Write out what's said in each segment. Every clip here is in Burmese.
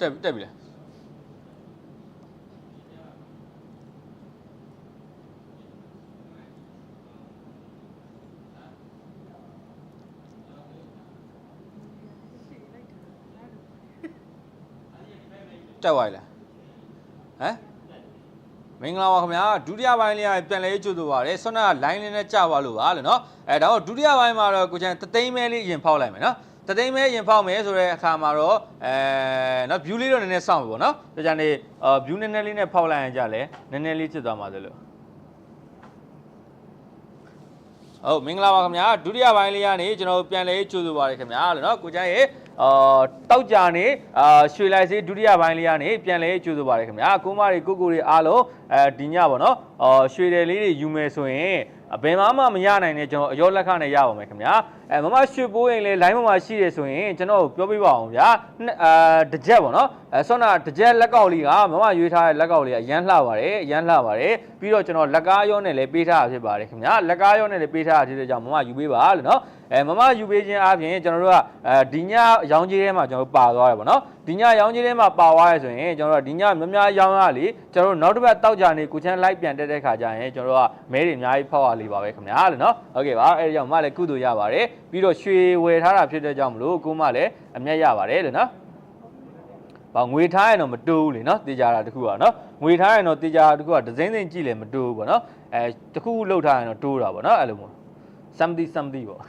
တက်တက်ပြီလားတက်သွားပြီလားဟမ်မင်္ဂလာပါခင်ဗျာဒုတိယပိုင်းလေးကပြန်လဲကြိုဆိုပါရယ်ဆွမ်းနာက line လေးနဲ့ကြာသွားလို့ပါလို့เนาะအဲဒါတော့ဒုတိယပိုင်းမှာတော့ကိုချန်တသိန်းမဲလေးရင်ဖောက်လိုက်မယ်เนาะ တသိမ်းမဲရင်ဖောက်မယ်ဆိုတဲ့အခါမှာတော့အဲနော် view လေးတော့နည်းနည်းစောင့်ပေါ့နော်ဒါကြောင့်နေ view နည်းနည်းလေးနဲ့ဖောက်လိုက်ရင်ကြလဲနည်းနည်းလေးဖြစ်သွားမှာသလိုဟုတ်မင်္ဂလာပါခင်ဗျာဒုတိယပိုင်းလေးကနေကျွန်တော်ပြန်လဲကြိုဆိုပါရခင်ဗျာလို့နော်ကိုကျန်းရေ အာတောက်ကြနေအာရွှေလိုက်စေးဒုတိယပိုင်းလေးကနေပြန်လဲကျိုးဆိုပါရခင်ဗျာကိုမတွေကိုကိုတွေအားလုံးအဲဒီညပေါ့နော်အာရွှေတယ်လေးတွေယူမယ်ဆိုရင်အဘယ်မှမမရနိုင်တဲ့ကျွန်တော်အယောလက်ခနဲ့ရပါမယ်ခင်ဗျာအဲမမရွှေပိုးရင်လေ line မှာရှိတယ်ဆိုရင်ကျွန်တော်ပြောပြပါအောင်ဗျာအာတစ်ချက်ပေါ့နော်အဲဆွမ်းနာတစ်ချက်လက်ကောက်လေးကမမရွေးထားတဲ့လက်ကောက်လေးကအရန်လှပါတယ်အရန်လှပါတယ်ပြီးတော့ကျွန်တော်လက်ကားရောနဲ့လည်းပေးထားတာဖြစ်ပါတယ်ခင်ဗျာလက်ကားရောနဲ့လည်းပေးထားတာဖြစ်တဲ့ကြောင့်မမယူပေးပါလို့နော်အဲမမယူပေးခြင်းအပြင်ကျွန်တော်တို့ကအဲဒီညရောင်းကြီးထဲမှာကျွန်တော်တို့ပါသွားတယ်ပေါ့နော်ဒီညရောင်းကြီးထဲမှာပါသွားရဲဆိုရင်ကျွန်တော်တို့ဒီညများများရောင်းရလေကျွန်တော်တို့နောက်တစ်ပတ်တောက်ကြနေကိုချမ်းလိုက်ပြန်တက်တဲ့ခါကျရင်ကျွန်တော်တို့ကမဲတွေအများကြီးဖောက်ရလေပါပဲခင်ဗျာလေနော်ဟုတ်ကဲ့ပါအဲဒီကြောင့်မလည်းကုသိုလ်ရပါတယ်ပြီးတော့ရွှေဝယ်ထားတာဖြစ်တဲ့ကြောင့်မလို့ကိုမလည်းအမျက်ရပါတယ်လေနော်ဘာငွေထားရင်တော့မတိုးဘူးလေနော်တေးကြတာတခုပါနော်ငွေထားရင်တော့တေးကြတာတခုကဒဇင်းစင်းကြည့်လေမတိုးဘူးပေါ့နော်အဲတခုလှုပ်ထားရင်တော့တိုးတာပေါ့နော်အဲ့လိုမျိုး something something ပေါ့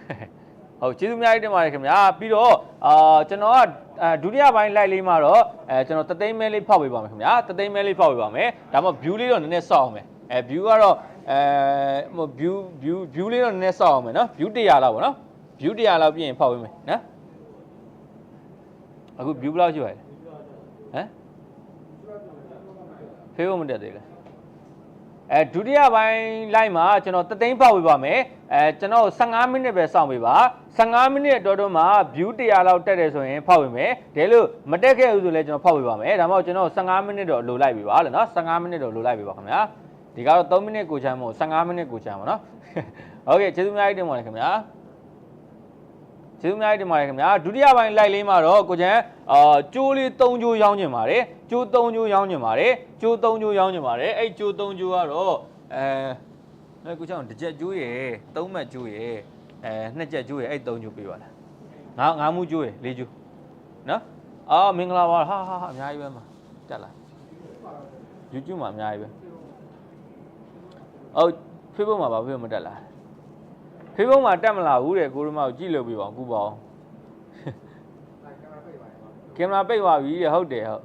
ဟုတ်ကျေးဇူးအများကြီးတင်ပါတယ်ခင်ဗျာပြီးတော့အာကျွန်တော်ကအဲဒုတိယပိုင်း live လေးမှာတော့အဲကျွန်တော်တသိန်းမဲလေးဖောက်ပေးပါမယ်ခင်ဗျာတသိန်းမဲလေးဖောက်ပေးပါမယ်ဒါမှ view လေးတော့နည်းနည်းစောက်အောင်မယ်အဲ view ကတော့အဲဟို view view view လေးတော့နည်းနည်းစောက်အောင်မယ်နော် view 100လောက်ပေါ့နော် view 100လောက်ပြည့်ရင်ဖောက်ပေးမယ်နော်အခု view ဘယ်လောက်ရှိပါလဲဟမ်ဖေးဖို့မတက်သေးလဲ အဲဒုတိယပိုင်းလိုက်မှာကျွန်တော်တသိန်းပေါက်ပေးပါမယ်အဲကျွန်တော်15မိနစ်ပဲစောင့်ပေးပါ15မိနစ်အတော်တော်မှာ view 100လောက်တက်တယ်ဆိုရင်ဖောက်ပေးမယ်ဒါလို့မတက်ခဲ့ဘူးဆိုလည်းကျွန်တော်ဖောက်ပေးပါမယ်ဒါမှမဟုတ်ကျွန်တော်15မိနစ်တော့လိုလိုက်ပြီပါလို့နော်15မိနစ်တော့လိုလိုက်ပြီပါခင်ဗျာဒီကတော့3မိနစ်ကိုချမ်းမို့15မိနစ်ကိုချမ်းပါနော်ဟုတ်ကဲ့ကျေးဇူးအများကြီးတင်ပါတယ်ခင်ဗျာ ကျေးဇူးအများကြီးတင်ပါတယ်ခင်ဗျာဒုတိယပိုင်းလိုက်လေးမှာတော့ကိုချမ်းအာကျိုးလေး3ကျိုးရောင်းကျင်ပါတယ်ကျိုး3ကျိုးရောင်းကျင်ပါတယ်ကျိုး3ကျိုးရောင်းကျင်ပါတယ်အဲ့ကျိုး3ကျိုးကတော့အဲအဲကိုချမ်းတစ်ချက်ကျိုးရယ်3မှတ်ကျိုးရယ်အဲနှစ်ချက်ကျိုးရယ်အဲ့3ကျိုးပေးပါလားငါငါမှုကျိုးရယ်၄ကျိုးနော်အော်မင်္ဂလာပါဟာဟာဟာအများကြီးပဲမှာတက်လာ YouTube မှာအများကြီးပဲအော် Facebook မှာဘာဖြစ်လို့မတက်လာ Facebook မှာတက်မလာဘူးတဲ့ကိုရမကိုကြည့်လို့ပြပါအောင်ကူပါအောင်ကင်မရာပိတ်သွားပြီတဲ့ဟုတ်တယ်ဟုတ်